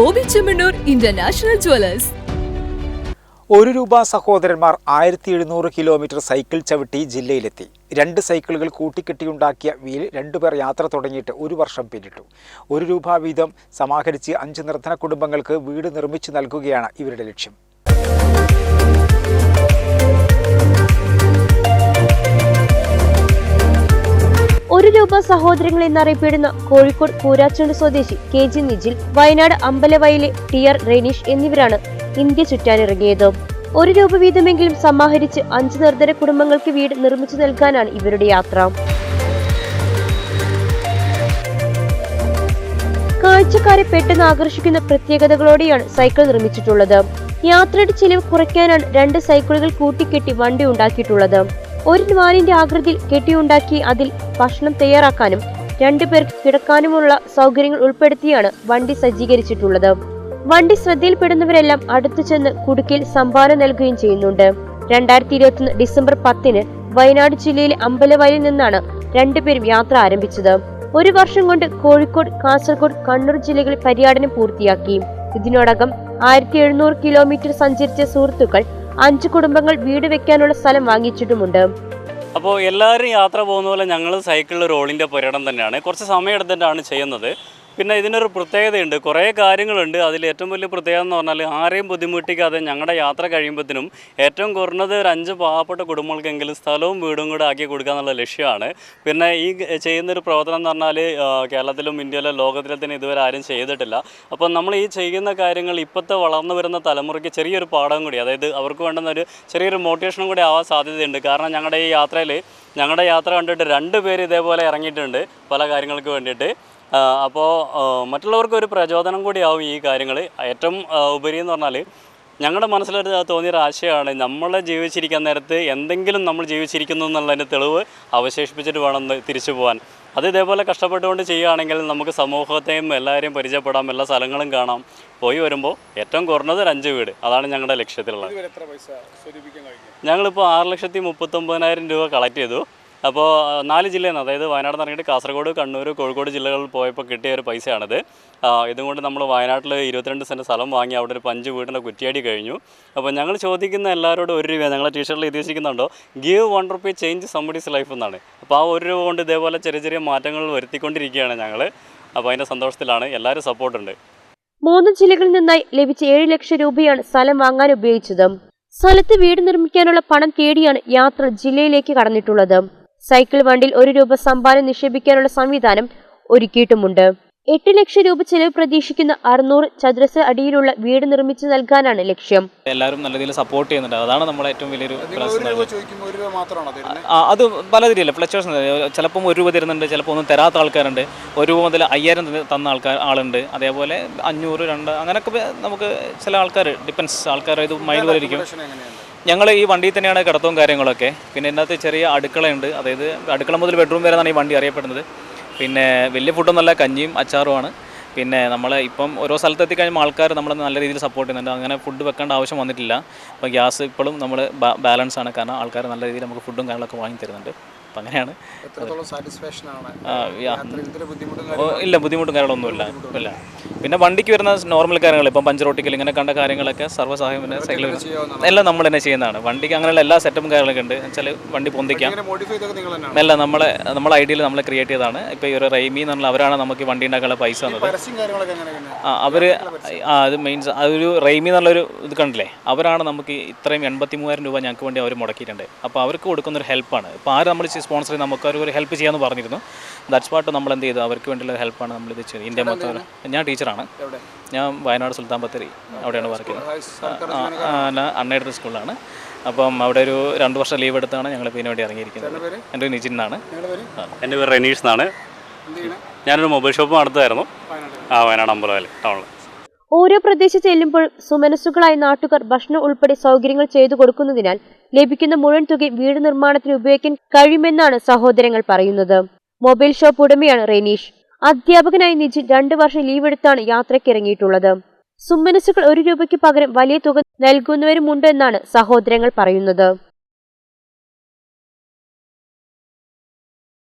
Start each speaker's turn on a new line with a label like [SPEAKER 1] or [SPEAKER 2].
[SPEAKER 1] Bobby Chemmanur international Jewellers.
[SPEAKER 2] ഒരു രൂപ സഹോദരന്മാർ ആയിരത്തി എഴുന്നൂറ് കിലോമീറ്റർ സൈക്കിൾ ചവിട്ടി ജില്ലയിലെത്തി. രണ്ട് സൈക്കിളുകൾ കൂട്ടിക്കെട്ടിയുണ്ടാക്കിയ വീൽ രണ്ടുപേർ യാത്ര തുടങ്ങിയിട്ട് ഒരു വർഷം പിന്നിട്ടു. ഒരു രൂപ വീതം സമാഹരിച്ച് അഞ്ച് നിർദ്ധന കുടുംബങ്ങൾക്ക് വീട് നിർമ്മിച്ചു നൽകുകയാണ് ഇവരുടെ ലക്ഷ്യം.
[SPEAKER 3] സഹോദരങ്ങൾ എന്നറിയപ്പെടുന്ന കോഴിക്കോട് കൂരാച്ചുണ്ട് സ്വദേശി കെ ജി നിജിൽ വയനാട് അമ്പലവയലെ ടി ആർ റെനീഷ് എന്നിവരാണ് ഇന്ത്യ ചുറ്റാനിറങ്ങിയത്. ഒരു രൂപ വീതമെങ്കിലും സമാഹരിച്ച് അഞ്ച് നിർദ്ധന കുടുംബങ്ങൾക്ക് വീട് നിർമ്മിച്ചു നൽകാനാണ് ഇവരുടെ യാത്ര. കാഴ്ചക്കാരെ പെട്ടെന്ന് ആകർഷിക്കുന്ന പ്രത്യേകതകളോടെയാണ് സൈക്കിൾ നിർമ്മിച്ചിട്ടുള്ളത്. യാത്രയുടെ ചിലവ് കുറയ്ക്കാനാണ് രണ്ട് സൈക്കിളുകൾ കൂട്ടിക്കെട്ടി വണ്ടി ഉണ്ടാക്കിയിട്ടുള്ളത്. ഒരു വാനിന്റെ ആകൃതിയിൽ കെട്ടിയുണ്ടാക്കി അതിൽ ഭക്ഷണം തയ്യാറാക്കാനും രണ്ടുപേർക്ക് കിടക്കാനുമുള്ള സൗകര്യങ്ങൾ ഉൾപ്പെടുത്തിയാണ് വണ്ടി സജ്ജീകരിച്ചിട്ടുള്ളത്. വണ്ടി ശ്രദ്ധയിൽപ്പെടുന്നവരെല്ലാം അടുത്തു ചെന്ന് കുടുക്കിൽ സംഭാവന നൽകുകയും ചെയ്യുന്നുണ്ട്. രണ്ടായിരത്തി ഇരുപത്തിയൊന്ന് ഡിസംബർ പത്തിന് വയനാട് ജില്ലയിലെ അമ്പലവയലിൽ നിന്നാണ് രണ്ടുപേരും യാത്ര ആരംഭിച്ചത്. ഒരു വർഷം കൊണ്ട് കോഴിക്കോട് കാസർഗോഡ് കണ്ണൂർ ജില്ലകളിൽ പര്യടനം പൂർത്തിയാക്കി. ഇതിനോടകം ആയിരത്തി എഴുന്നൂറ് കിലോമീറ്റർ സഞ്ചരിച്ച സുഹൃത്തുക്കൾ അഞ്ചു കുടുംബങ്ങൾ വീട് വെക്കാനുള്ള സ്ഥലം വാങ്ങിച്ചിട്ടുമുണ്ട്.
[SPEAKER 4] അപ്പോൾ എല്ലാവരും യാത്ര പോകുന്ന പോലെ ഞങ്ങൾ സൈക്കിളിൽ റോളിന്റെ പര്യടനം തന്നെയാണ്. കുറച്ച് സമയം എടുത്തിട്ടാണ് ചെയ്യുന്നത്. പിന്നെ ഇതിനൊരു പ്രത്യേകതയുണ്ട്. കുറേ കാര്യങ്ങളുണ്ട്. അതിൽ ഏറ്റവും വലിയ പ്രത്യേകത എന്ന് പറഞ്ഞാൽ ആരെയും ബുദ്ധിമുട്ടിക്കാതെ ഞങ്ങളുടെ യാത്ര കഴിയുമ്പോഴത്തേനും ഏറ്റവും കുറഞ്ഞത് ഒരു അഞ്ച് പാവപ്പെട്ട കുടുംബങ്ങൾക്കെങ്കിലും സ്ഥലവും വീടും കൂടെ ആക്കി കൊടുക്കുക എന്നുള്ള ലക്ഷ്യമാണ്. പിന്നെ ഈ ചെയ്യുന്നൊരു പ്രവർത്തനം എന്ന് പറഞ്ഞാൽ കേരളത്തിലും ഇന്ത്യയിലും ലോകത്തിലെ തന്നെ ഇതുവരെ ആരും ചെയ്തിട്ടില്ല. അപ്പം നമ്മൾ ഈ ചെയ്യുന്ന കാര്യങ്ങൾ ഇപ്പോഴത്തെ വളർന്നു വരുന്ന തലമുറയ്ക്ക് ചെറിയൊരു പാഠം കൂടി അതായത് അവർക്ക് വേണ്ടുന്ന ഒരു ചെറിയൊരു മോട്ടിവേഷനും കൂടി ആവാൻ സാധ്യതയുണ്ട്. കാരണം ഞങ്ങളുടെ ഈ യാത്രയിൽ ഞങ്ങളുടെ യാത്ര കണ്ടിട്ട് രണ്ട് പേര് ഇതേപോലെ ഇറങ്ങിയിട്ടുണ്ട് പല കാര്യങ്ങൾക്ക് വേണ്ടിയിട്ട്. അപ്പോൾ മറ്റുള്ളവർക്ക് ഒരു പ്രചോദനം കൂടിയാവും ഈ കാര്യങ്ങൾ ഏറ്റവും ഉപരി എന്ന് പറഞ്ഞാൽ ഞങ്ങളുടെ മനസ്സിലൊരു തോന്നിയൊരു ആശയമാണ് നമ്മൾ ജീവിച്ചിരിക്കാൻ നേരത്ത് എന്തെങ്കിലും നമ്മൾ ജീവിച്ചിരിക്കുന്നു എന്നുള്ളതിന്റെ തെളിവ് അവശേഷിപ്പിച്ചിട്ട് വേണം തിരിച്ചു പോകാൻ അത് ഇതേപോലെ കഷ്ടപ്പെട്ടുകൊണ്ട് ചെയ്യുകയാണെങ്കിൽ നമുക്ക് സമൂഹത്തെയും എല്ലാവരെയും പരിചയപ്പെടാം എല്ലാ സ്ഥലങ്ങളും കാണാം. പോയി വരുമ്പോൾ ഏറ്റവും കുറഞ്ഞത് ഒരു അഞ്ച് വീട്. അതാണ് ഞങ്ങളുടെ ലക്ഷ്യത്തിലുള്ളത്. ഞങ്ങളിപ്പോൾ ആറ് ലക്ഷത്തി മുപ്പത്തൊമ്പതിനായിരം രൂപ കളക്ട് ചെയ്തു. അപ്പോൾ നാല് ജില്ലയിൽ അതായത് വയനാട് എന്ന് പറഞ്ഞിട്ട് കാസർഗോഡ് കണ്ണൂർ കോഴിക്കോട് ജില്ലകളിൽ പോയപ്പോൾ കിട്ടിയ ഒരു പൈസയാണിത്. ഇതും കൊണ്ട് നമ്മൾ വയനാട്ടിൽ ഇരുപത്തിരണ്ട് സെന്റ് സ്ഥലം വാങ്ങി അവിടെ ഒരു പഞ്ച് വീടിന്റെ കുറ്റിയാടി കഴിഞ്ഞു. അപ്പോൾ ഞങ്ങൾ ചോദിക്കുന്ന എല്ലാവരോടും ഒരു രൂപ ഞങ്ങളെ ടീഷർട്ടിൽ ഉദ്ദേശിക്കുന്നുണ്ടോ? Give one rupee change somebody's life എന്നാണ്. അപ്പോൾ ആ ഒരു രൂപ കൊണ്ട് ഇതേപോലെ ചെറിയ ചെറിയ മാറ്റങ്ങൾ വരുത്തിക്കൊണ്ടിരിക്കുകയാണ് ഞങ്ങൾ അപ്പോൾ അതിന്റെ സന്തോഷത്തിലാണ്. എല്ലാവരും സപ്പോർട്ടുണ്ട്
[SPEAKER 3] മൂന്ന് ജില്ലകളിൽ നിന്നായി ലഭിച്ച ഏഴ് ലക്ഷം രൂപയാണ് സ്ഥലം വാങ്ങാൻ ഉപയോഗിച്ചത്. സ്ഥലത്ത് വീട് നിർമ്മിക്കാനുള്ള പണം തേടിയാണ് യാത്ര ജില്ലയിലേക്ക് കടന്നിട്ടുള്ളത്. സൈക്കിൾ വണ്ടിയിൽ ഒരു രൂപ സംഭാവന നിക്ഷേപിക്കാനുള്ള സംവിധാനം ഒരുക്കിയിട്ടുമുണ്ട്. എട്ട് ലക്ഷം രൂപ ചെലവ് പ്രതീക്ഷിക്കുന്ന അറുന്നൂറ് ചതുരശ്ര അടിയിലുള്ള വീട് നിർമ്മിച്ചു നൽകാനാണ് ലക്ഷ്യം.
[SPEAKER 5] എല്ലാവരും നല്ല രീതിയിൽ സപ്പോർട്ട് ചെയ്യുന്നുണ്ട്. അതാണ് നമ്മൾ ഏറ്റവും വലിയൊരു അത് പല രീതിയില്ല ഫ്ലക്ച്വേഷൻ ചിലപ്പം ഒരു രൂപ തരുന്നുണ്ട് ചിലപ്പോൾ ഒന്നും തരാത്ത ആൾക്കാരുണ്ട്. ഒരു രൂപ മുതൽ അയ്യായിരം തന്ന- ആൾക്കാർ ആളുണ്ട്. അതേപോലെ അഞ്ഞൂറ് രണ്ട് അങ്ങനെയൊക്കെ നമുക്ക് ചില ആൾക്കാർ ഡിപ്പെൻസ് ആൾക്കാർ ഇത് മൈൻഡ് വരെ ഇരിക്കും.
[SPEAKER 6] ഭക്ഷണം എങ്ങനെയുണ്ട്
[SPEAKER 5] ഞങ്ങൾ ഈ വണ്ടിയിൽ തന്നെയാണ് കിടത്തവും കാര്യങ്ങളൊക്കെ. പിന്നെ ഇതിനകത്ത് ചെറിയ അടുക്കളയുണ്ട്. അതായത് അടുക്കള മുതൽ ബെഡ്റൂം വരെയാണ് ഈ വണ്ടി അറിയപ്പെടുന്നത്. പിന്നെ വലിയ ഫുഡൊന്നല്ല കഞ്ഞിയും അച്ചാറുമാണ് പിന്നെ നമ്മൾ ഇപ്പം ഓരോ സ്ഥലത്ത് കഴിയുമ്പോൾ ആൾക്കാർ നമ്മൾ നല്ല രീതിയിൽ സപ്പോർട്ട് ചെയ്യുന്നുണ്ട്. അങ്ങനെ ഫുഡ് വെക്കേണ്ട ആവശ്യം വന്നിട്ടില്ല. അപ്പോൾ ഗ്യാസ് ഇപ്പോഴും നമ്മൾ ബാലൻസ് ആണ്. കാരണം ആൾക്കാർ നല്ല രീതിയിൽ നമുക്ക് ഫുഡും കാര്യങ്ങളൊക്കെ വാങ്ങി തരുന്നുണ്ട്. അപ്പം അങ്ങനെയാണ് ഇല്ല ബുദ്ധിമുട്ടും കാര്യങ്ങളൊന്നുമില്ല. ഇല്ല. പിന്നെ വണ്ടിക്ക് വരുന്ന നോർമൽ കാര്യങ്ങൾ ഇപ്പം പഞ്ചർ ഒട്ടിക്കൽ ഇങ്ങനെ കണ്ട കാര്യങ്ങളൊക്കെ സർവസഹായം പിന്നെ സൈക്കിൾ എല്ലാം നമ്മൾ തന്നെ ചെയ്യുന്നതാണ്. വണ്ടിക്ക് അങ്ങനെയുള്ള എല്ലാ സെറ്റപ്പും കാര്യങ്ങളൊക്കെ ഉണ്ട്. വെച്ചാൽ വണ്ടി പൊന്തിക്കാം. അല്ല നമ്മളെ നമ്മളെ ഐഡിയയിൽ നമ്മൾ ക്രിയേറ്റ് ചെയ്തതാണ്. ഇപ്പോൾ ഈ ഒരു റൈമി എന്നുള്ള അവരാണ് നമുക്ക് വണ്ടി ഉണ്ടാക്കാനുള്ള പൈസ തന്നത്. ആ അവർ ആ അത് മെയിൻസ് അതൊരു റൈമി എന്നുള്ളൊരു ഇത് കണ്ടില്ലേ? അവരാണ് നമുക്ക് ഇത്രയും എൺപത്തി മൂവായിരം രൂപ ഞങ്ങൾക്ക് വേണ്ടി അവർ മുടക്കിയിട്ടുണ്ട്. അപ്പോൾ അവർക്ക് കൊടുക്കുന്നൊരു ഹെൽപ്പാണ് ഇപ്പോൾ ആര് നമ്മൾ സ്പോൺസർ ചെയ്ത് നമുക്ക് ഒരു ഹെൽപ്പ് ചെയ്യാമെന്ന് പറഞ്ഞിരുന്നു. ദാറ്റ്സ് പാട്ട് നമ്മൾ എന്ത് ചെയ്തു? അവർക്ക് വേണ്ടിയുള്ള ഹെൽപ്പാണ് നമ്മൾ ഇത് ചെയ്തത്. ഇന്ത്യ മൊത്തം ഞാൻ ടീച്ചറാണ്.
[SPEAKER 6] എവിടെ?
[SPEAKER 5] ഞാൻ വയനാട് സുൽത്താൻ ബത്തേരി അവിടെയാണ് വർക്ക് ചെയ്യുന്നത്. അൺഎയ്ഡഡ് സ്കൂളിലാണ്. അപ്പം അവിടെ ഒരു രണ്ട് വർഷം ലീവ് എടുത്താണ് ഞങ്ങൾ ഇതിനു വേണ്ടി ഇറങ്ങിയിരിക്കുന്നത്? എന്റെ പേര് നിജിൻ എന്നാണ്.
[SPEAKER 6] എന്റെ പേര്
[SPEAKER 4] റെനീഷ് എന്നാണ്. ഞാനൊരു മൊബൈൽ ഷോപ്പ് നടത്തുമായിരുന്നു.
[SPEAKER 6] വയനാട്.
[SPEAKER 4] ആ വയനാട് അമ്പലവയൽ ടൗണിൽ
[SPEAKER 3] ഓരോ പ്രദേശത്ത് ചെല്ലുമ്പോൾ സുമനസ്സുകളായ നാട്ടുകാർ ഭക്ഷണം ഉൾപ്പെടെ സൗകര്യങ്ങൾ ചെയ്തു കൊടുക്കുന്നതിനാൽ ലഭിക്കുന്ന മുഴുവൻ തുക വീട് നിർമ്മാണത്തിന് ഉപയോഗിക്കാൻ കഴിയുമെന്നാണ് സഹോദരങ്ങൾ പറയുന്നത്. മൊബൈൽ ഷോപ്പ് ഉടമയാണ് റെനീഷ്. അധ്യാപകനായി നിജിൻ രണ്ടു വർഷം ലീവ് എടുത്താണ് യാത്രയ്ക്ക് ഇറങ്ങിയിട്ടുള്ളത്. സുമനസ്സുകൾ ഒരു രൂപയ്ക്ക് പകരം വലിയ തുക നൽകുന്നവരുമുണ്ട് എന്നാണ് സഹോദരങ്ങൾ പറയുന്നത്.